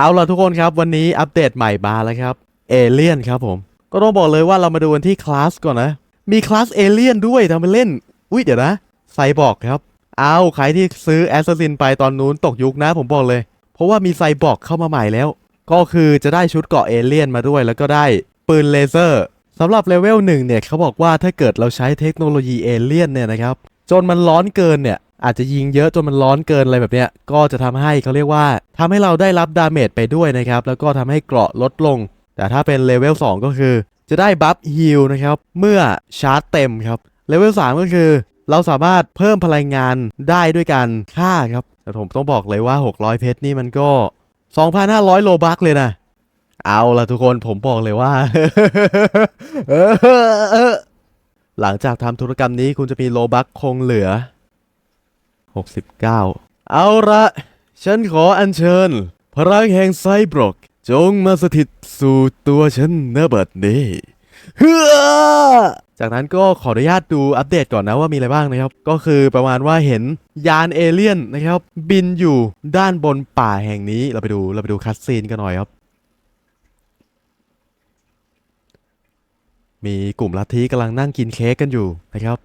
เอาล่ะทุกคนครับวันนี้อัปเดตใหม่มาแล้วครับเอเลียนครับผม ก็ต้องบอกเลยว่าเรามาดูกันที่คลาสก่อนนะ มีคลาสเอเลียนด้วยทำเป็นเล่น อุ้ยเดี๋ยวนะไซบอร์กครับ เอาใครที่ซื้อแอสซัสซินไปตอนนู้นตกยุคนะผมบอกเลย เพราะว่ามีไซบอร์กเข้ามาใหม่แล้ว ก็คือจะได้ชุดเกาะเอเลี่ยนมาด้วยแล้วก็ได้ปืนเลเซอร์สำหรับเลเวลหนึ่งเนี่ยเขาบอกว่าถ้าเกิดเราใช้เทคโนโลยีเอเลี่ยนเนี่ยนะครับจนมันร้อนเกินเนี่ย อาจจะยิงเยอะจนมันร้อนเกินอะไรแบบเนี้ยก็จะทำให้เขาเรียกว่าทำให้เราได้รับดาเมจไปด้วยนะครับแล้วก็ทำให้เกราะลดลง แต่ถ้าเป็นเลเวล2ก็คือ จะได้บัฟฮิลนะครับเมื่อชาร์จเต็มครับเลเวล3ก็คือ เราสามารถเพิ่มพลังงานได้ด้วยการฆ่าครับแต่ผมต้องบอกเลยว่า 600 เพชรนี่มันก็ 2,500 โลบัคเลยนะเอาละทุกคนผมบอกเลยว่า หลังจากทำธุรกรรมนี้คุณจะมีโลบัคคงเหลือ 69 เอาละฉันขออัญเชิญ พลังแห่งไซบรก จงมาสถิตสู่ตัวฉันณบัดนี้เฮ้อจากนั้นก็ขออนุญาตดูอัปเดตก่อนนะว่ามีอะไรบ้างนะครับ ก็คือประมาณว่าเห็นยานเอเลี่ยนนะครับ บินอยู่ด้านบนป่าแห่งนี้เราไปดูเราไปดูคัสซีนกันหน่อยครับ มีกลุ่มลัทธิกำลังนั่งกินเค้กกันอยู่นะครับ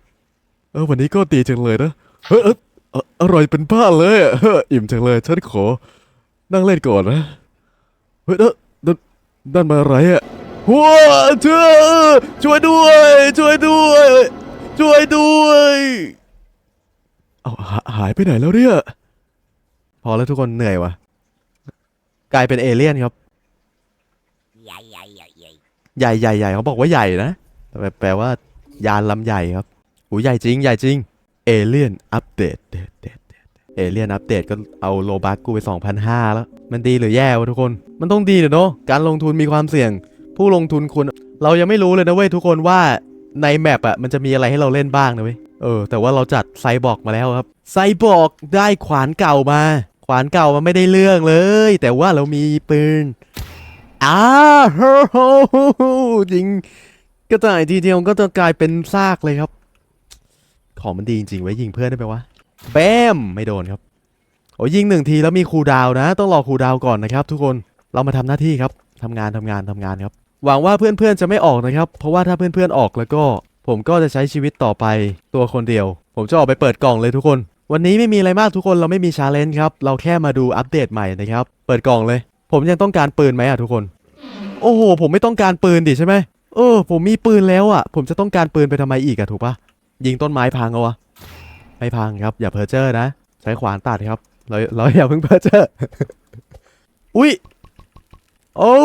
เออวันนี้ก็ดีจังเลยนะเฮ้ย ออร่อยเป็นบ้าเลยอะเฮ้ออิ่มจังเลย ฉันขอ นั่งเล่นก่อนนะ เฮ้ยเออนั่นนั่นมาอะไรอะหัว้าเธอช่วยด้วย ช่วยด้วย ช่วยด้วย เอาหาหายไปไหนแล้วเนี่ย พอแล้วทุกคนเหนื่อยวะกลายเป็นเอเลี่ยนครับ ใหญ่ใหญ่ใหญ่ใหญ่ใหญ่ใหญ่ใหญ่เขาบอกว่าใหญ่นะแต่แปลแปลว่า ยานลำใหญ่ครับหูใหญ่จริง ใหญ่จริง เอเลียนอัปเดตเอเลียนอัปเดตก็เอาโลบัคกูไป 2,500 แล้ว มันดีหรือแย่วะทุกคน มันต้องดีเดี๋ยวเนาะการลงทุนมีความเสี่ยง ผู้ลงทุนคุณเรายังไม่รู้เลยนะเว้ยทุกคนว่าในแมปอะมันจะมีอะไรให้เราเล่นบ้างนะเว้ยเออ แต่ว่าเราจัดไซบอร์กมาแล้วครับ ไซบอร์กได้ขวานเก่ามา ขวานเก่ามันไม่ได้เรื่องเลย แต่ว่าเรามีปืนอ้าโหจริงกระต่ายทีเดียวก็จะกลายเป็นซากเลยครับ ของมันดีจริงๆไว้ยิงเพื่อนได้ไหมวะแบมไม่โดนครับโอ้ยิงหนึ่งทีแล้วมีคูดาวนะ ต้องรอคูดาวก่อนนะครับ ทุกคนเรามาทำหน้าที่ครับทำงานทำงานทำงานครับ หวังว่าเพื่อนๆจะไม่ออกนะครับ เพราะว่าถ้าเพื่อนๆออกแล้วก็ ผมก็จะใช้ชีวิตต่อไปตัวคนเดียว ผมจะออกไปเปิดกล่องเลยทุกคน วันนี้ไม่มีอะไรมากทุกคนเราไม่มีชาเลนจ์ครับเราแค่มาดูอัปเดตใหม่นะครับเปิดกล่องเลย ผมยังต้องการปืนไหมอะทุกคน โอ้โห ผมไม่ต้องการปืนดิใช่ไหมเออผมมีปืนแล้วอะผมจะต้องการปืนไปทำไมอีกอะถูกปะ ยิงต้นไม้พังเอาวะไม่พังครับ อย่าเพอเจ้อนะ ใช้ขวานตัดครับ เราเราอย่าเพิ่งเพอเจ้ออุ้ยโอ้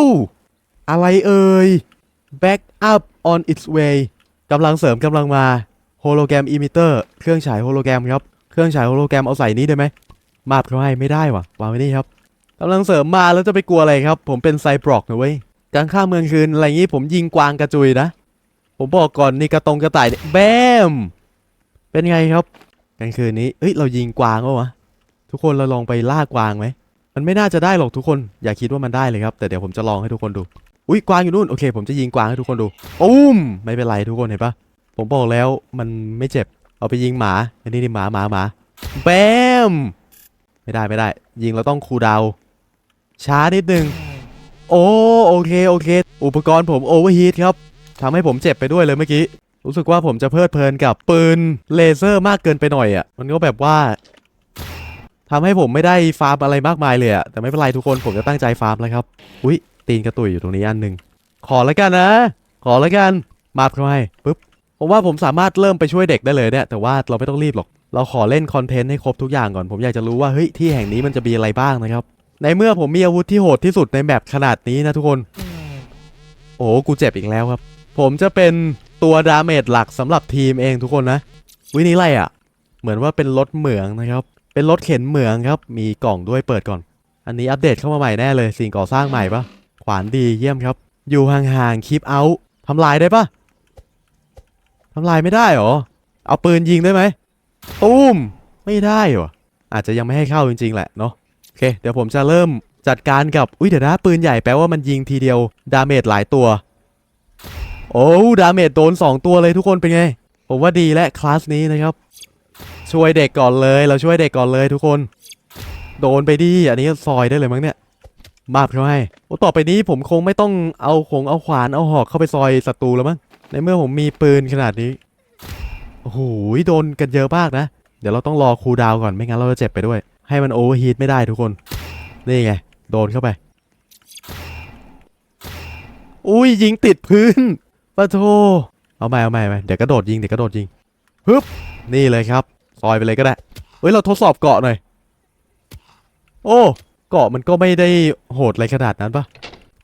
อะไรเอ่ย back up on its way กำลังเสริมกำลังมาโฮโลแกรมอิมิเตอร์เครื่องฉายโฮโลแกรมครับ เครื่องฉายโฮโลแกรมเอาใส่นี้ได้ไหมมาบเขาให้ไม่ได้วะวางไว้นี่ครับกำลังเสริมมาแล้วจะไปกลัวอะไรครับ ผมเป็นไซบรอกนะเว้ยกลางข้าเมืองคืนอะไรงี้ผมยิงกวางกระจุยนะ ผมบอกก่อนนี่กระตรงกระต่ายเนี่ยแบม เป็นไงครับกลางคืนนี้เอ้ยเรายิงกวางวะวะทุกคนเราลองไปล่ากวางไหมมันไม่น่าจะได้หรอกทุกคนอย่าคิดว่ามันได้เลยครับ แต่เดี๋ยวผมจะลองให้ทุกคนดูอุ้ยกวางอยู่นู่นโอเค ผมจะยิงกวางให้ทุกคนดูอุ้มไม่เป็นไรทุกคนเห็นปะผมบอกแล้วมันไม่เจ็บเอาไปยิงหมาอันนี้นี่หมาหมาหมาแบมไม่ได้ไม่ได้ ยิงเราต้องคูดาวช้านิดนึงโอ้โอเคโอเค อุปกรณ์ผมโอเวอร์ฮีทครับ ทำให้ผมเจ็บไปด้วยเลยเมื่อกี้ รู้สึกว่าผมจะเพลิดเพลินกับปืนเลเซอร์มากเกินไปหน่อยอะ่ะ มันก็แบบว่าทำให้ผมไม่ได้ฟาร์มอะไรมากมายเลยอะ่ะ แต่ไม่เป็นไรทุกคนผมจะตั้งใจฟาร์มแล้วครับ อุ๊ยตีนกระตุยอยู่ตรงนี้อันหนึ่งขอแล้วกันนะ ขอแล้วกันมาบเข้าให้ปุ๊บผมว่าผมสามารถเริ่มไปช่วยเด็กได้เลยเนี่ยแต่ว่าเราไม่ต้องรีบหรอก เราขอเล่นคอนเทนต์ให้ครบทุกอย่างก่อน ผมอยากจะรู้ว่าเฮ้ยที่แห่งนี้มันจะมีอะไรบ้างนะครับ ในเมื่อผมมีอาวุธที่โหดที่สุดในแบบขนาดนี้นะทุกคน โอ้กูเจ็บอีกแล้วครับ ผมจะเป็นตัวดาเมจหลักสำหรับทีมเองทุกคนนะ วินี้ไรอะ่ะ เหมือนว่าเป็นรถเหมืองนะครับ เป็นรถเข็นเหมืองครับ มีกล่องด้วยเปิดก่อน อันนี้อัปเดตเข้ามาใหม่แน่เลย สิ่งก่อสร้างใหม่ปะขวานดีเยี่ยมครับ อยู่ห่างๆคีปเอาทำลายได้ปะทำลายไม่ได้หรอ เอาปืนยิงได้ไหมตุ้มไม่ได้หรออาจจะยังไม่ให้เข้าจริงๆแหละเนาะโอเค เดี๋ยวผมจะเริ่มจัดการกับ อุ้ยเดี๋ยวนะปืนใหญ่แปลว่ามันยิงทีเดียว ดาเมจหลายตัว โอ้ดาเมจโดน 2 ตัวเลยทุกคนเป็นไง ผมว่าดีและคลาสนี้นะครับ ช่วยเด็กก่อนเลยเราช่วยเด็กก่อนเลยทุกคน โดนไปดิอันนี้ซอยได้เลยมั้งเนี่ยมาบเขาให้โอ้ต่อไปนี้ผมคงไม่ต้องเอาคงเอาขวานเอาหอกเข้าไปซอยศัตรูแล้วมั้งในเมื่อผมมีปืนขนาดนี้โอ้โหโดนกันเยอะมากนะ เดี๋ยวเราต้องรอคูดาวก่อนไม่งั้นเราจะเจ็บไปด้วย ให้มันโอเวอร์ฮีทไม่ได้ทุกคน นี่ไง โดนเข้าไป อุ้ยยิงติดพื้น ปะโทเอาใหม่เอาใหม่เอาใหม่เดี๋ยวกระโดดยิงเดี๋ยวกระโดดยิงฮึบนี่เลยครับซอยไปเลยก็ได้เฮ้ยเราทดสอบเกาะหน่อย โอ้เกาะมันก็ไม่ได้โหดอะไรขนาดนั้นปะ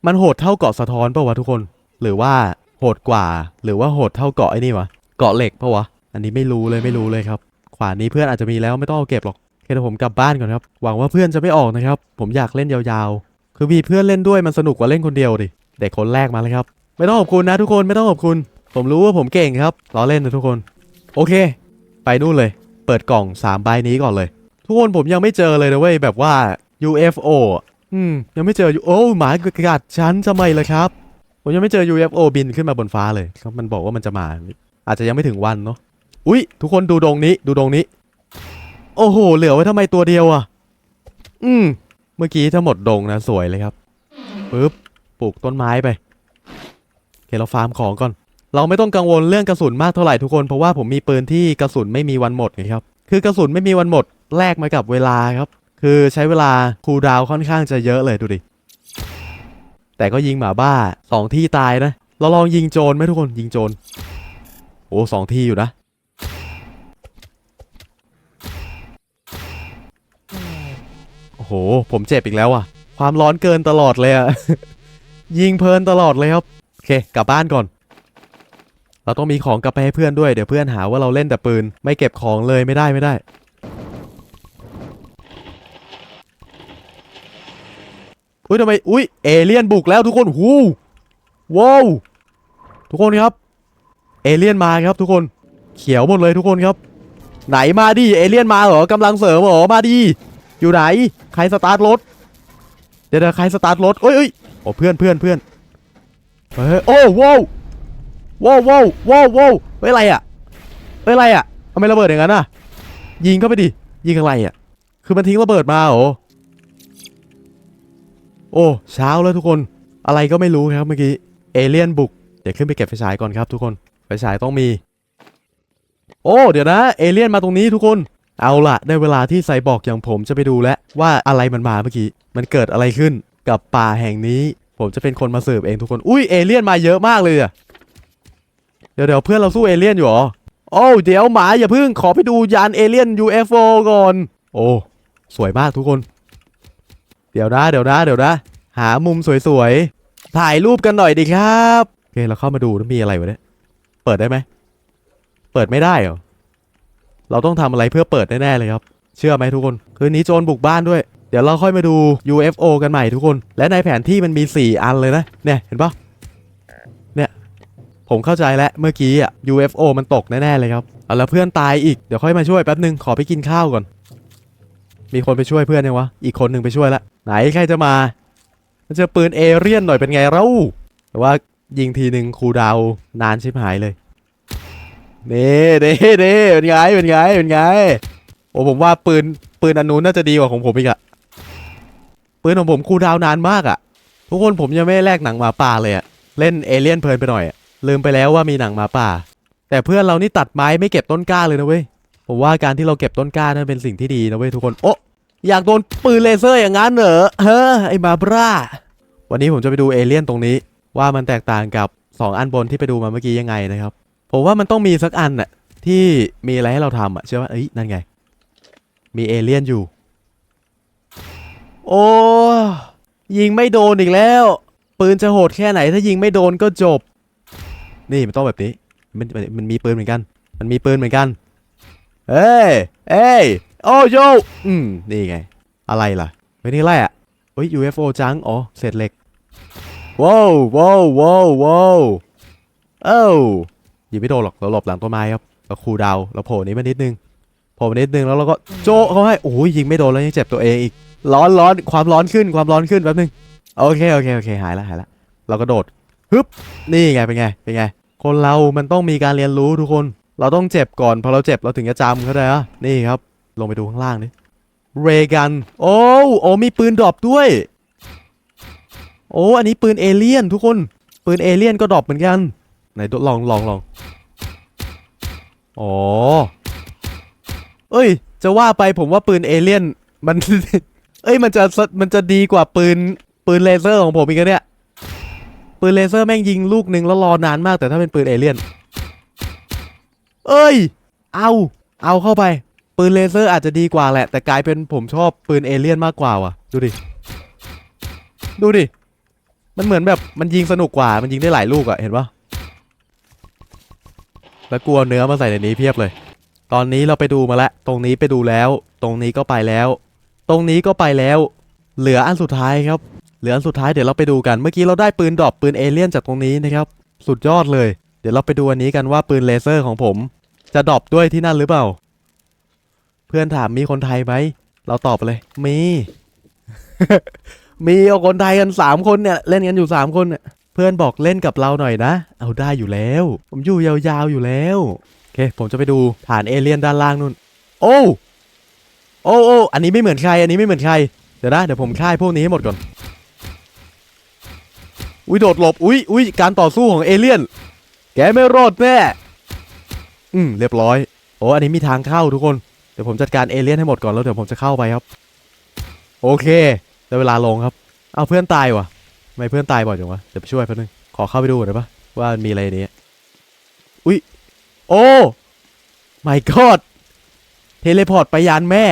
มันโหดเท่าเกาะสะท้อนปะวะทุกคน หรือว่าโหดกว่า หรือว่าโหดเท่าเกาะไอ้นี่วะเกาะเหล็กปะวะอันนี้ไม่รู้เลยไม่รู้เลยครับ ขวานนี้เพื่อนอาจจะมีแล้วไม่ต้องเอาเก็บหรอกโอเคเดี๋ยวผมกลับบ้านก่อนครับหวังว่าเพื่อนจะไม่ออกนะครับ ผมอยากเล่นยาวๆ คือมีเพื่อนเล่นด้วยมันสนุกกว่าเล่นคนเดียวดิเด็กคนแรกมาแล้วครับ ไม่ต้องขอบคุณนะทุกคนไม่ต้องขอบคุณ ผมรู้ว่าผมเก่งครับล้อเล่นนะทุกคน โอเค ไปนู่นเลย เปิดกล่อง3ใบนี้ก่อนเลย ทุกคนผมยังไม่เจอเลยนะเว้ยแบบว่า UFO อืมยังไม่เจอโอ้หมากัดฉันทำไมล่ะครับ ผมยังไม่เจอ UFO บินขึ้นมาบนฟ้าเลยครับมันบอกว่ามันจะมา อาจจะยังไม่ถึงวันเนาะอุ้ยทุกคนดูดงนี้ดูดงนี้ โอ้โห เหลือไว้ทำไมตัวเดียวอะ อืมเมื่อกี้ถ้าหมดดงนะสวยเลยครับปึ๊บปลูกต้นไม้ไป เคเราฟาร์มของก่อน เราไม่ต้องกังวลเรื่องกระสุนมากเท่าไหร่ทุกคน เพราะว่าผมมีปืนที่กระสุนไม่มีวันหมดไงครับ คือกระสุนไม่มีวันหมดแลกมากับเวลาครับ คือใช้เวลาคูลดาวค่อนข้างจะเยอะเลยดูดิ แต่ก็ยิงหมาบ้าสองที่ตายนะ เราลองยิงโจรไหมทุกคนยิงโจร โอ้สองที่อยู่นะ โอ้โห ผมเจ็บอีกแล้วอะ ความร้อนเกินตลอดเลยอะ ยิงเพลินตลอดเลยครับ เค กลับบ้านก่อน เราต้องมีของกลับไปให้เพื่อนด้วย เดี๋ยวเพื่อนหาว่าเราเล่นแต่ปืน ไม่เก็บของเลยไม่ได้ไม่ได้ อุ้ยทำไม อุ้ยเอเลี่ยนบุกแล้วทุกคน หูว้าว ทุกคนครับ เอเลี่ยนมาครับทุกคน เขียวหมดเลยทุกคนครับ ไหนมาดิ เอเลี่ยนมาเหรอกำลังเสริมเหรอ มาดิ อยู่ไหน ใครสตาร์ทรถ เดี๋ยวใครสตาร์ทรถเอ้ยเอ้ยโอ้เพื่อนเพื่อนเพื่อน เฮ้ยโอ้ว้าวว้าวว้าวว้าวว้าวเฮ้ยอะไรอะเฮ้ยอะไรอะทำไมระเบิดอย่างนั้นอะ ยิงเข้าไปดิ ยิงอะไรอะ คือมันทิ้งระเบิดมาเหรอโอ้เช้าแล้วทุกคน อะไรก็ไม่รู้ครับเมื่อกี้ เอเลี่ยนบุก เดี๋ยวขึ้นไปเก็บไฟฉายก่อนครับทุกคน ไฟฉายต้องมี โอ้ เดี๋ยวนะ เอเลี่ยนมาตรงนี้ทุกคน เอาละได้เวลาที่ไซบอร์กอย่างผมจะไปดูแล้วว่าอะไรมันมาเมื่อกี้ มันเกิดอะไรขึ้นกับป่าแห่งนี้ ผมจะเป็นคนมาสืบเองทุกคน อุ้ยเอเลี่ยนมาเยอะมากเลยอะเดี๋ยวเดี๋ยวเพื่อนเราสู้เอเลี่ยนอยู่หรอ โอ้เดี๋ยวหมาอย่าพึ่งขอไปดูยานเอเลี่ยน UFO ก่อน โอ้สวยมากทุกคน เดี๋ยวนะเดี๋ยวนะเดี๋ยวนะ หามุมสวยๆ ถ่ายรูปกันหน่อยดิครับโอเคเราเข้ามาดูมีอะไรวะเนี่ย เปิดได้ไหม เปิดไม่ได้เหรอ เราต้องทำอะไรเพื่อเปิดแน่ๆเลยครับ เชื่อไหมทุกคน คืนนี้โจรบุกบ้านด้วย ดี๋ยวเราค่อยมาดู UFO กันใหม่ทุกคน และในแผนที่มันมี 4 อันเลยนะ เนี่ยเห็นปะเนี่ย ผมเข้าใจแล้วเมื่อกี้อะ UFO มันตกแน่ๆเลยครับเอาแล้วเพื่อนตายอีก เดี๋ยวค่อยมาช่วยแป๊บนึง ขอไปกินข้าวก่อน มีคนไปช่วยเพื่อนยังวะ อีกคนหนึ่งไปช่วยละ ไหนใครจะมาเจอปืนเอเรียนหน่อยเป็นไงเราแต่ว่ายิงทีหนึ่งคูดาวนานชิบหายเลยเน่เด้เด้เป็นไงเป็นไงเป็นไงโอ้ผมว่าปืนปืนอันนู้นน่าจะดีกว่าของผมอีกอะ ปืนของผมคูดาวนานมากอะทุกคนผมยังไม่ได้แลกหนังหมาป่าเลยอะเล่นเอเลี่ยนเพลินไปหน่อยอะลืมไปแล้วว่ามีหนังหมาป่า แต่เพื่อนเรานี่ตัดไม้ไม่เก็บต้นกล้าเลยนะเว้ย ผมว่าการที่เราเก็บต้นกล้านั่นเป็นสิ่งที่ดีนะเว้ยทุกคน โอ้อยากโดนปืนเลเซอร์อย่างนั้นเหรอ เฮ้อไอ้มาบราวันนี้ผมจะไปดูเอเลี่ยนตรงนี้ ว่ามันแตกต่างกับสองอันบนที่ไปดูมาเมื่อกี้ยังไงนะครับ ผมว่ามันต้องมีสักอันน่ะที่มีอะไรให้เราทำอะเชื่อว่าเอ้ยนั่นไง มีเอเลี่ยนอยู่ โอ้ยิงไม่โดนอีกแล้ว ปืนจะโหดแค่ไหนถ้ายิงไม่โดนก็จบ นี่มันต้องแบบนี้ มันมันมันมีปืนเหมือนกัน มันมีปืนเหมือนกัน เอ้ยเอ้ยโอ้โยอืมนี่ไง อะไรล่ะเฮ้ยนี่ไรอะเฮ้ย UFO จังอ๋อเศษเหล็กว้าวว้าวว้าวว้าวเอ้ายิงไม่โดนหรอกเราหลบหลังต้นไม้ครับเราคูดาวเราโผล่นี้มานิดนึง โผมานิดนึงแล้วเราก็โจะเขาให้โอ้ยยิงไม่โดนแล้วยังเจ็บตัวเองอีกร้อนร้อนความร้อนขึ้นความร้อนขึ้นแป๊บนึงโอเคโอเคโอเคหายแล้วหายแล้วเราก็โดดฮึบนี่ไงเป็นไงเป็นไง คนเรามันต้องมีการเรียนรู้ทุกคน เราต้องเจ็บก่อนพอเราเจ็บเราถึงจะจำเข้าใจปะนี่ครับ ลงไปดูข้างล่างนี่เรกันโอ้โอ้มีปืนดรอปด้วย โอ้อันนี้ปืนเอเลี่ยนทุกคน ปืนเอเลี่ยนก็ดรอปเหมือนกันไหนลองลองลองอ๋อ เอ้ย จะว่าไปผมว่าปืนเอเลี่ยนมัน เอ้ยมันจะมันจะดีกว่าปืนปืนเลเซอร์ของผมอีกนะเนี่ย ปืนเลเซอร์แม่งยิงลูกหนึ่งแล้วรอนานมากแต่ถ้าเป็นปืนเอเลี่ยน เอ้ย เอาเอาเข้าไป ปืนเลเซอร์อาจจะดีกว่าแหละ แต่กลายเป็นผมชอบปืนเอเลี่ยนมากกว่าว่ะ ดูดิ ดูดิ มันเหมือนแบบมันยิงสนุกกว่ามันยิงได้หลายลูกอะเห็นปะแล้วกลัวเนื้อมาใส่ในนี้เพียบเลย ตอนนี้เราไปดูมาแล้ว ตรงนี้ไปดูแล้ว ตรงนี้ก็ไปแล้ว ตรงนี้ก็ไปแล้ว เหลืออันสุดท้ายครับ เหลืออันสุดท้ายเดี๋ยวเราไปดูกัน เมื่อกี้เราได้ปืนดรอปปืนเอเลี่ยนจากตรงนี้นะครับ สุดยอดเลย เดี๋ยวเราไปดูอันนี้กันว่าปืนเลเซอร์ของผม จะดรอปด้วยที่นั่นหรือเปล่า เพื่อนถามมีคนไทยไหม เราตอบเลย มี มีเอาคนไทยกันสามคนเนี่ยเล่นกันอยู่สามคนเนี่ยเพื่อนบอกเล่นกับเราหน่อยนะ เอาได้อยู่แล้ว ผมอยู่ยาวๆอยู่แล้ว เค ผมจะไปดูฐานเอเลี่ยนด้านล่างนู่น โอ้ โอ้โอ้อันนี้ไม่เหมือนใคร อันนี้ไม่เหมือนใคร เดี๋ยวนะ เดี๋ยวผมค่าพวกนี้ให้หมดก่อน อุ้ยโดดหลบ อุ้ยอุ้ยการต่อสู้ของเอเลี่ยน แกไม่รอดแน่ อืม เรียบร้อย โอ้อันนี้มีทางเข้าทุกคน เดี๋ยวผมจัดการเอเลี่ยนให้หมดก่อนแล้วเดี๋ยวผมจะเข้าไปครับ โอเคได้เวลาลงครับ เอาเพื่อนตายว่ะทำไม่เพื่อนตายบ่อยจังวะ เดี๋ยวไปช่วยแป๊บนึง ขอเข้าไปดูหน่อยปะว่ามีอะไรนนี้อุ้ย โอ้ my god เทเลพอร์ตไปยานแม่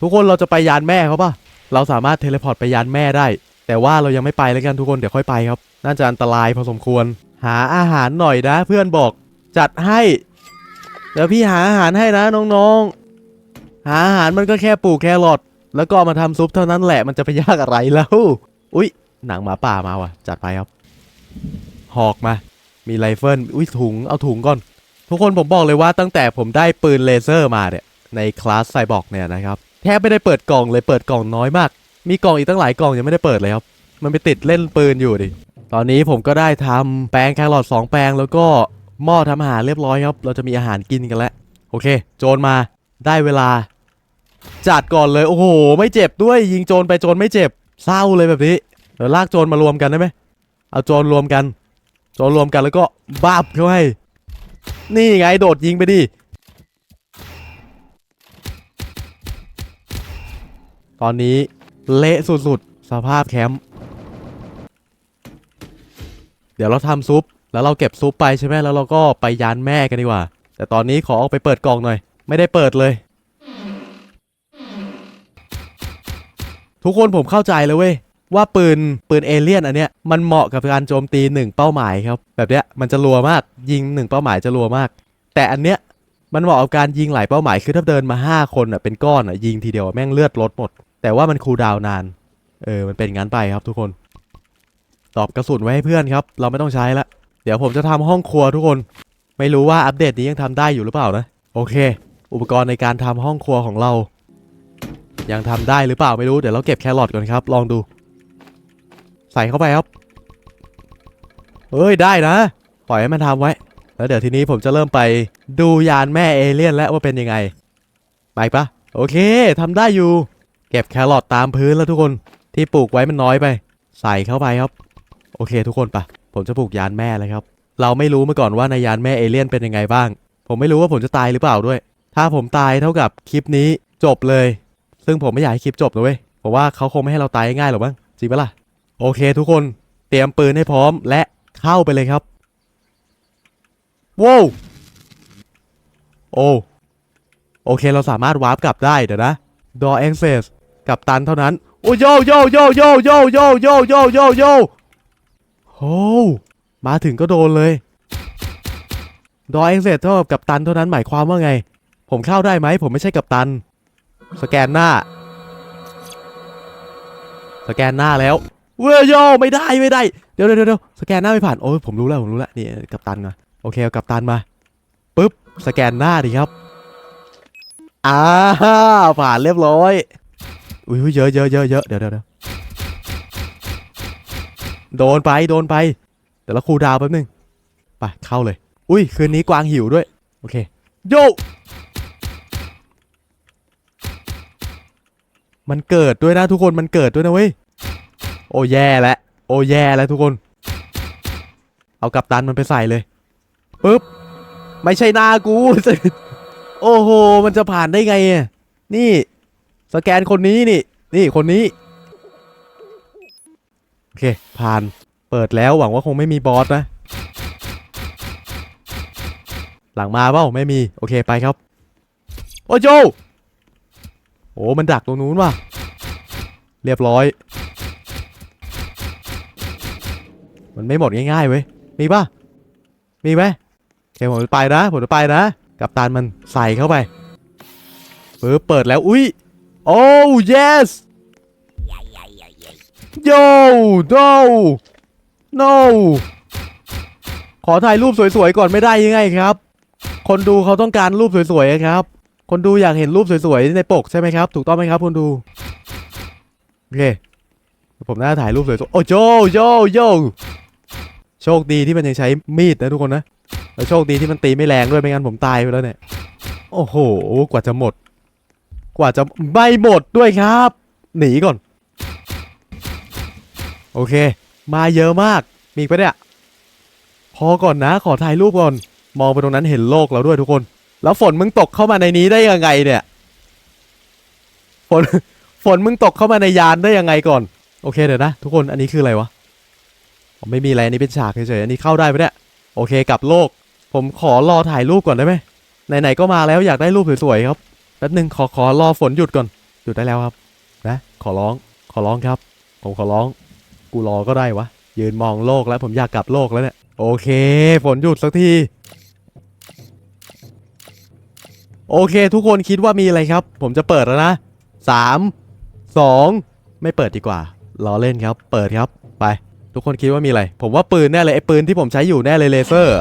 ทุกคนเราจะไปยานแม่เขาปะเราสามารถเทเลพอร์ตไปยานแม่ได้ แต่ว่าเรายังไม่ไปแล้วกันทุกคนเดี๋ยวค่อยไปครับ น่าจะอันตรายพอสมควร หาอาหารหน่อยนะ เพื่อนบอกจัดให้ เดี๋ยวพี่หาอาหารให้นะน้องๆ หาอาหารมันก็แค่ปลูกแครอทแล้วก็มาทำซุปเท่านั้นแหละมันจะไปยากอะไรแล้ว อุ๊ยหนังหมาป่ามาว่ะ จัดไปครับ หอกมา มีไรเฟิล อุ๊ยถุง เอาถุงก่อน ทุกคนผมบอกเลยว่าตั้งแต่ผมได้ปืนเลเซอร์มาเนี่ยในคลาสไซบอร์กเนี่ยนะครับแทบไม่ได้เปิดกล่องเลยเปิดกล่องน้อยมาก มีกล่องอีกตั้งหลายกล่องยังไม่ได้เปิดเลยครับ มันไปติดเล่นปืนอยู่ดิ ตอนนี้ผมก็ได้ทำแปลงแครอทสองแปลงแล้วก็หม้อทำอาหารเรียบร้อยครับ เราจะมีอาหารกินกันแล้ว โอเค โจรมาได้เวลา จัดก่อนเลยโอ้โห ไม่เจ็บด้วย ยิงโจรไปโจรไม่เจ็บเศร้าเลยแบบนี้เดี๋ยวลากโจรมารวมกันได้ไหมเอาโจรรวมกัน โจรรวมกันแล้วก็บ้าบเข้าให้ นี่ไงโดดยิงไปดิ ตอนนี้เละสุดๆ สภาพแคมป์ เดี๋ยวเราทำซุป แล้วเราเก็บซุปไปใช่ไหมแล้วเราก็ไปยานแม่กันดีกว่า แต่ตอนนี้ขอออกไปเปิดกล่องหน่อย ไม่ได้เปิดเลย ทุกคนผมเข้าใจแล้วเว้ย ว่าปืนปืนเอเลี่ยนอันเนี้ยมันเหมาะกับการโจมตีหนึ่งเป้าหมายครับ แบบเนี้ยมันจะรัวมากยิงหนึ่งเป้าหมายจะรัวมาก แต่อันเนี้ยมันเหมาะกับการยิงหลายเป้าหมายคือถ้าเดินมา 5 คนอะเป็นก้อนอะยิงทีเดียวแม่งเลือดลดหมด แต่ว่ามันคูลดาวนานเออมันเป็นงั้นไปครับทุกคน ตอบกระสุนไว้ให้เพื่อนครับ เราไม่ต้องใช้ละเดี๋ยวผมจะทำห้องครัวทุกคน ไม่รู้ว่าอัปเดตนี้ยังทำได้อยู่หรือเปล่านะโอเค อุปกรณ์ในการทำห้องครัวของเรา ยังทำได้หรือเปล่าไม่รู้เดี๋ยวเราเก็บแครอทก่อนครับ ลองดู ใส่เข้าไปครับเฮ้ยได้นะ ปล่อยให้มันทำไว้ แล้วเดี๋ยวทีนี้ผมจะเริ่มไปดูยานแม่เอเลี่ยนแล้วว่าเป็นยังไง ไปปะโอเคทำได้อยู่ เก็บแครอทตามพื้นแล้วทุกคนที่ปลูกไว้มันน้อยไป ใส่เข้าไปครับ โอเค ทุกคนปะผมจะปลูกยานแม่เลยครับ เราไม่รู้มาก่อนว่าในยานแม่เอเลี่ยนเป็นยังไงบ้าง ผมไม่รู้ว่าผมจะตายหรือเปล่าด้วย ถ้าผมตายเท่ากับคลิปนี้จบเลย ซึ่งผมไม่อยากให้คลิปจบนะเว้ยผมว่าเขาคงไม่ให้เราตายง่ายหรอกมั้งจริงปะล่ะ โอเคทุกคนเตรียมปืนให้พร้อมและเข้าไปเลยครับว้าวโอ้โอเคเราสามารถวาร์ปกลับได้เดี๋ยวนะ Door Access กับตันเท่านั้น โอ้โยโยโยโยโยโยโยโยโยโยโอ้มาถึงก็โดนเลย Door Access เท่ากับกัปตันเท่านั้นหมายความว่าไง ผมเข้าได้ไหมผมไม่ใช่กัปตัน สแกนหน้า สแกนหน้าแล้ว เว้ยโยไม่ได้ไม่ได้ เดี๋ยวเดี๋ยวเดี๋ยวสแกนหน้าไม่ผ่าน โอ้ผมรู้แล้วผมรู้แล้วนี่กัปตันมาโอเคเอากัปตันมาปุ๊บสแกนหน้าดิครับอ้าผ่านเรียบร้อยอุ้ยเยอะเยอะเยอะเยอะเดี๋ยวเดี๋ยวโดนไปโดนไปเดี๋ยวเราคูดาวแป๊บนึงไปเข้าเลย อุ้ยคืนนี้กวางหิวด้วย โอเคโยมันเกิดด้วยนะทุกคนมันเกิดด้วยนะเว้ย โอ้แย่แล้วโอ้แย่แล้วทุกคน เอากับตันมันไปใส่เลยปึ๊บไม่ใช่หน้ากู โอ้โห มันจะผ่านได้ไงอะนี่ สแกนคนนี้นี่ นี่คนนี้ โอเค ผ่านเปิดแล้วหวังว่าคงไม่มีบอสนะ หลังมาเปล่าไม่มี โอเคไปครับ โอ้โจโอ้มันดักตรงนู้นว่ะ เรียบร้อย มันไม่หมดง่ายๆเว้ย มีป่ะ มีไหมโอเคผมจะไปนะผมจะไปนะ กับตานมันใส่เข้าไปเปิดแล้ว อุ้ย โอ้ yes yo no no ขอถ่ายรูปสวยๆก่อนไม่ได้ยังไงครับ คนดูเขาต้องการรูปสวยๆครับ คนดูอยากเห็นรูปสวยๆในปกใช่ไหมครับ ถูกต้องไหมครับคนดู โอเค ผมน่าถ่ายรูปสวยๆ โอ้โจโยโย โชคดีที่มันยังใช้มีดนะทุกคนนะแล้วโชคดีที่มันตีไม่แรงด้วยไม่งั้นผมตายไปแล้วเนี่ย โอ้โห กว่าจะหมด กว่าจะไม่หมดด้วยครับ หนีก่อน โอเค มาเยอะมาก มีปะเนี่ย พอก่อนนะ ขอถ่ายรูปก่อน มองไปตรงนั้นเห็นโลกแล้วด้วยทุกคน แล้วฝนมึงตกเข้ามาในนี้ได้ยังไงเนี่ย ฝน ฝนมึงตกเข้ามาในยานได้ยังไงก่อน โอเคเดี๋ยวนะทุกคน อันนี้คืออะไรวะ ไม่มีอะไรอันนี้เป็นฉากเฉยๆอันนี้เข้าได้ปะเนี่ยโอเคกลับโลก ผมขอรอถ่ายรูปก่อนได้ไหมไหนๆก็มาแล้วอยากได้รูปสวยๆครับแป๊บนึงขอขอรอฝนหยุดก่อนหยุดได้แล้วครับ นะ ขอร้องขอร้องครับ ผมขอร้อง กูรอก็ได้วะยืนมองโลกแล้วผมอยากกลับโลกแล้วเนี่ยโอเค ฝนหยุดสักทีโอเค ทุกคนคิดว่ามีอะไรครับ ผมจะเปิดแล้วนะสามสองไม่เปิดดีกว่าล้อเล่นครับ เปิดครับไป ทุกคนคิดว่ามีอะไร ผมว่าปืนแน่เลยไอ้ปืนที่ผมใช้อยู่แน่เลยเลเซอร์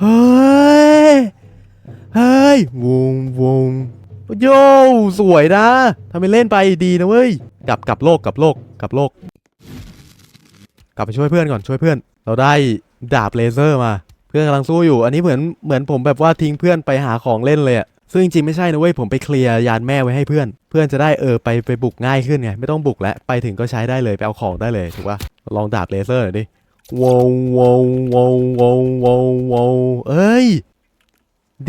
เฮ้ย เฮ้ยวงวงโยสวยนะทำไมเล่นไปดีนะเว้ย กลับกลับโลกกลับโลกกลับโลก กลับไปช่วยเพื่อนก่อนช่วยเพื่อน เราได้ดาบเลเซอร์มา เพื่อนกำลังสู้อยู่ อันนี้เหมือนเหมือนผมแบบว่าทิ้งเพื่อนไปหาของเล่นเลยอะ ซึ่งจริงไม่ใช่นะเว้ยผมไปเคลียร์ยานแม่ไว้ให้เพื่อน เพื่อนจะได้เออไปไปบุกง่ายขึ้นไงไม่ต้องบุกแล้วไปถึงก็ใช้ได้เลยไปเอาของได้เลยถูกปะลองดาบเลเซอร์หน่อยดิว้าวววววววววววเอ้ย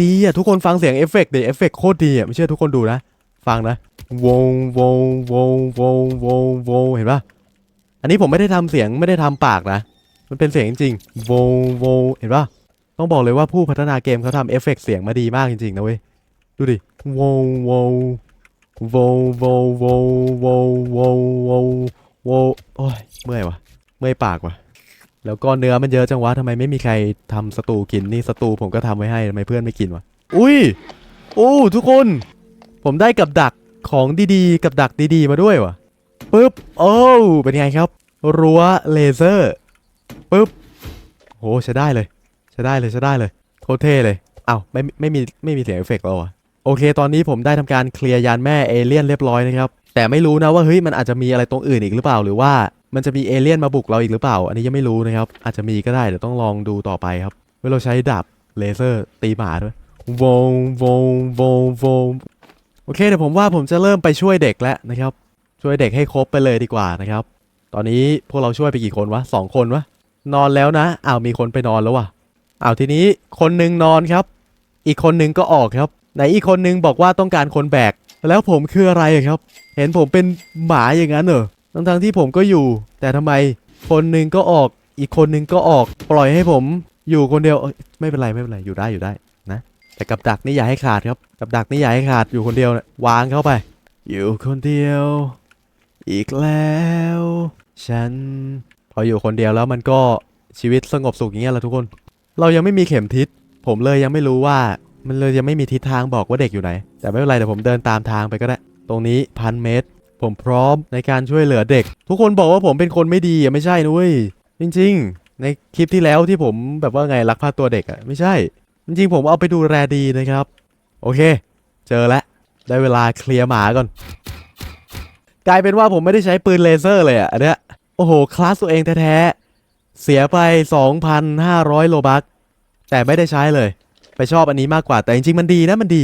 ดีอะทุกคนฟังเสียงเอฟเฟกต์ดิเอฟเฟกต์โคตรดีอะไม่เชื่อทุกคนดูนะ ฟังนะวงวงวงวงวงวงเห็นปะอันนี้ผมไม่ได้ทำเสียงไม่ได้ทำปากนะ มันเป็นเสียงจริงๆวงวงเห็นปะต้องบอกเลยว่าผู้พัฒนาเกมเขาทำเอฟเฟกต์เสียงมาดีมากจริงๆนะเว้ย ดูดิวงวงวงวงวงวงวงวงวงโอ้ยเมื่อยวะเมื่อยปากวะแล้วก็เนื้อมันเยอะจังวะทำไมไม่มีใครทำสตูกินนี่สตูผมก็ทำไว้ให้ทำไมเพื่อนไม่กินวะอุ้ยโอ้ทุกคน ผมได้กับดักของดีๆ กับดักดีๆ มาด้วยวะปึ๊บโอ้เป็นไงครับ รั้วเลเซอร์ปึ๊บโหใช้ได้เลยใช้ได้เลยใช้ได้เลยโคตรเท่เลยอ้าวไม่ไม่มีไม่มีเสียงเอฟเฟกต์แล้ววะ โอเค ตอนนี้ผมได้ทำการเคลียร์ยานแม่เอเลี่ยนเรียบร้อยนะครับ แต่ไม่รู้นะว่าเฮ้ยมันอาจจะมีอะไรตรงอื่นอีกหรือเปล่า หรือว่ามันจะมีเอเลี่ยนมาบุกเราอีกหรือเปล่า อันนี้ยังไม่รู้นะครับ อาจจะมีก็ได้เดี๋ยวต้องลองดูต่อไปครับเมื่อเราใช้ดาบเลเซอร์ตีหมาด้วยวงวงวงวงโอเคเดี๋ยวผมว่าผมจะเริ่มไปช่วยเด็กแล้วนะครับ ช่วยเด็กให้ครบไปเลยดีกว่านะครับ ตอนนี้พวกเราช่วยไปกี่คนวะสองคนวะนอนแล้วนะอ้าวมีคนไปนอนแล้ววะอ้าวทีนี้คนหนึ่งนอนครับ อีกคนหนึ่งก็ออกครับ ไหนอีกคนหนึ่งบอกว่าต้องการคนแบก แล้วผมคืออะไรครับ เห็นผมเป็นหมาอย่างนั้นเหรอทั้งทงๆที่ผมก็อยู่ แต่ทำไมคนหนึ่งก็ออก อีกคนหนึ่งก็ออก ปล่อยให้ผมอยู่คนเดียวไม่เป็นไรไม่เป็นไรอยู่ได้อยู่ได้นะ แต่กับดักนี่อย่าให้ขาดครับ กับดักนี่อย่าให้ขาดอยู่คนเดียวนะวางเข้าไป อยู่คนเดียว อีกแล้ว ฉัน พออยู่คนเดียวแล้วมันก็ชีวิตสงบสุขอย่างเงี้ยแหละทุกคน เรายังไม่มีเข็มทิศผมเลยยังไม่รู้ว่า มันเลยยังไม่มีทิศทางบอกว่าเด็กอยู่ไหน แต่ไม่เป็นไรเดี๋ยวผมเดินตามทางไปก็ได้ ตรงนี้พันเมตร ผมพร้อมในการช่วยเหลือเด็ก ทุกคนบอกว่าผมเป็นคนไม่ดีอะไม่ใช่นุ้ยจริง ๆ ในคลิปที่แล้วที่ผมแบบว่าไงรักพาตัวเด็กอะไม่ใช่ จริงๆ ผมเอาไปดูแลดีนะครับ โอเค เจอแล้วได้เวลาเคลียร์หมาก่อน กลายเป็นว่าผมไม่ได้ใช้ปืนเลเซอร์เลยอะอันเนี้ยโอ้โห คลาสตัวเองแท้ๆเสียไป 2,500 โลบัคแต่ไม่ได้ใช้เลย ไปชอบอันนี้มากกว่าแต่จริงๆมันดีนะมันดี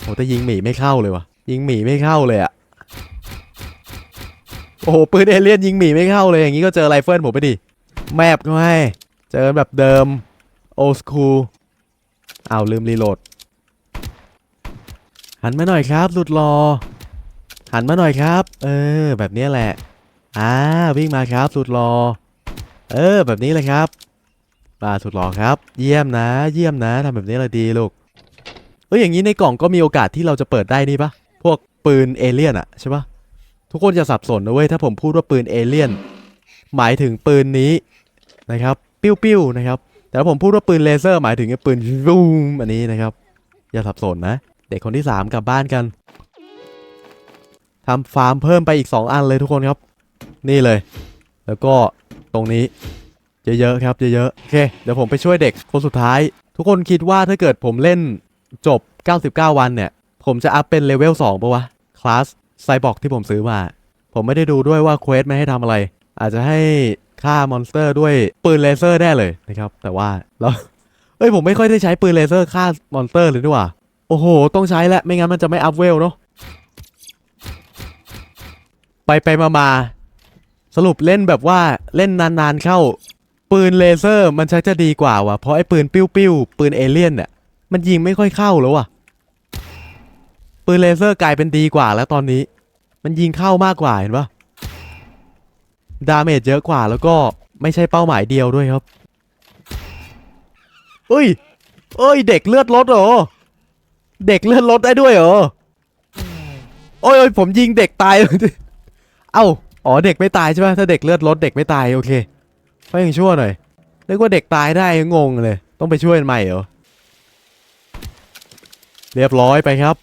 โอ้แต่ยิงหมีไม่เข้าเลยวะยิงหมีไม่เข้าเลยอะโอ้โหปืนเอเลี่ยนยิงหมีไม่เข้าเลยอย่างนี้ก็เจอไรเฟิลผมไปดิแมปก็ให้เจอแบบเดิมโอสคูลอ้าวลืมรีโหลดหันมาหน่อยครับสุดรอ หันมาหน่อยครับ เออ แบบนี้แหละอ่าวิ่งมาครับสุดรอ เออ แบบนี้เลยครับ มาสุดหล่อครับ เยี่ยมนะ เยี่ยมนะทำแบบนี้เลยดีลูกเอ้ยอย่างนี้ในกล่องก็มีโอกาสที่เราจะเปิดได้นี่ปะพวกปืนเอเลี่ยนอะใช่ปะทุกคนจะสับสนนะเว้ยถ้าผมพูดว่าปืนเอเลี่ยนหมายถึงปืนนี้นะครับ ปิ้วๆนะครับ แต่ถ้าผมพูดว่าปืนเลเซอร์หมายถึงไอ้ปืนรูมอันนี้นะครับ อย่าสับสนนะ เด็กคนที่ 3 กลับบ้านกันทำฟาร์มเพิ่มไปอีก 2 อันเลยทุกคนครับ นี่เลย แล้วก็ตรงนี้ เยอะๆครับเยอะๆโอเคเดี๋ยวผมไปช่วยเด็กคนสุดท้าย ทุกคนคิดว่าถ้าเกิดผมเล่นจบ 99 วันเนี่ย ผมจะอัพเป็นเลเวล2ปะวะ คลาสไซบอร์กที่ผมซื้อมา ผมไม่ได้ดูด้วยว่าเควสไม่ให้ทำอะไร อาจจะให้ฆ่ามอนสเตอร์ด้วยปืนเลเซอร์แน่เลยนะครับ แต่ว่าแล้วเอ้ยผมไม่ค่อยได้ใช้ปืนเลเซอร์ฆ่ามอนสเตอร์เลยดีกว่า โอ้โห ต้องใช้แล้วไม่งั้นมันจะไม่อัพเวลเนาะไปไปมามาสรุปเล่นแบบว่าเล่นนานๆเข้า ปืนเลเซอร์มันชักจะดีกว่าว่ะเพราะไอ้ปืนปิ้วๆปืนเอเลี่ยนเนี่ยมันยิงไม่ค่อยเข้าแล้วว่ะ ปืนเลเซอร์กลายเป็นดีกว่าแล้วตอนนี้ มันยิงเข้ามากกว่าเห็นปะดาเมจเยอะกว่าแล้วก็ไม่ใช่เป้าหมายเดียวด้วยครับเอ้ยเอ้ย เด็กเลือดลดเหรอ เด็กเลือดลดได้ด้วยเหรอโอ้ยโอ้ยผมยิงเด็กตาย เอ้า อ๋อ เด็กไม่ตายใช่ไหมถ้าเด็กเลือดลดเด็กไม่ตาย โอเค ก็ยังชั่วหน่อยนึกว่าเด็กตายได้งงเลย ต้องไปช่วยใหม่เหรอ เรียบร้อยไปครับ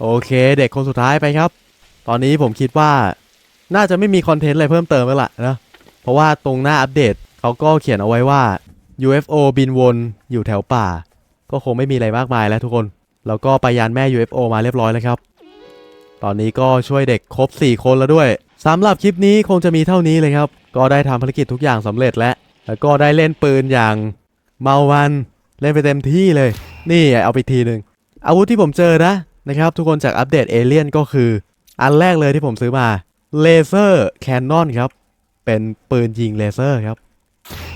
โอเคเด็กคนสุดท้ายไปครับ ตอนนี้ผมคิดว่า น่าจะไม่มีคอนเทนต์อะไรเพิ่มเติมแล้วล่ะนะ เพราะว่าตรงหน้าอัปเดตเขาก็เขียนเอาไว้ว่า UFO บินวนอยู่แถวป่า ก็คงไม่มีอะไรมากมายแล้วทุกคน แล้วก็ไปยานแม่ UFO มาเรียบร้อยแล้วครับ ตอนนี้ก็ช่วยเด็กครบ 4 คนแล้วด้วย สำหรับคลิปนี้คงจะมีเท่านี้เลยครับ ก็ได้ทำภารกิจทุกอย่างสำเร็จแล้ว แล้วก็ได้เล่นปืนอย่างเมาวันเล่นไปเต็มที่เลย นี่เอาไปทีหนึ่งอาวุธที่ผมเจอนะนะครับ ทุกคนจากอัปเดตเอเลียนก็คือ อันแรกเลยที่ผมซื้อมาเลเซอร์แคนนอนครับ เป็นปืนยิงเลเซอร์ครับ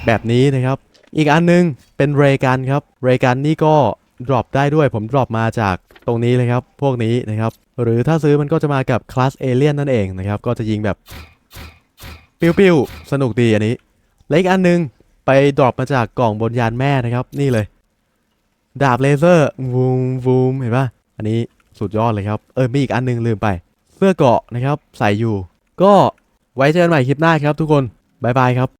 แบบนี้นะครับ อีกอันนึงเป็นเรกันครับเรกันนี่ก็ดรอปได้ด้วยผมดรอปมาจากตรงนี้เลยครับ พวกนี้นะครับ หรือถ้าซื้อมันก็จะมากับคลาสเอเลียนนั่นเองนะครับ ก็จะยิงแบบ ปิ้วๆ สนุกดีอันนี้ และอีกอันนึง ไปดรอปมาจากกล่องบนยานแม่นะครับ นี่เลย ดาบเลเซอร์วูมวูมเห็นปะอันนี้สุดยอดเลยครับ เออมีอีกอันนึงลืมไป เสื้อเกาะนะครับ ใส่อยู่ ก็ไว้เจอกันใหม่คลิปหน้าครับทุกคน บ๊ายบายครับ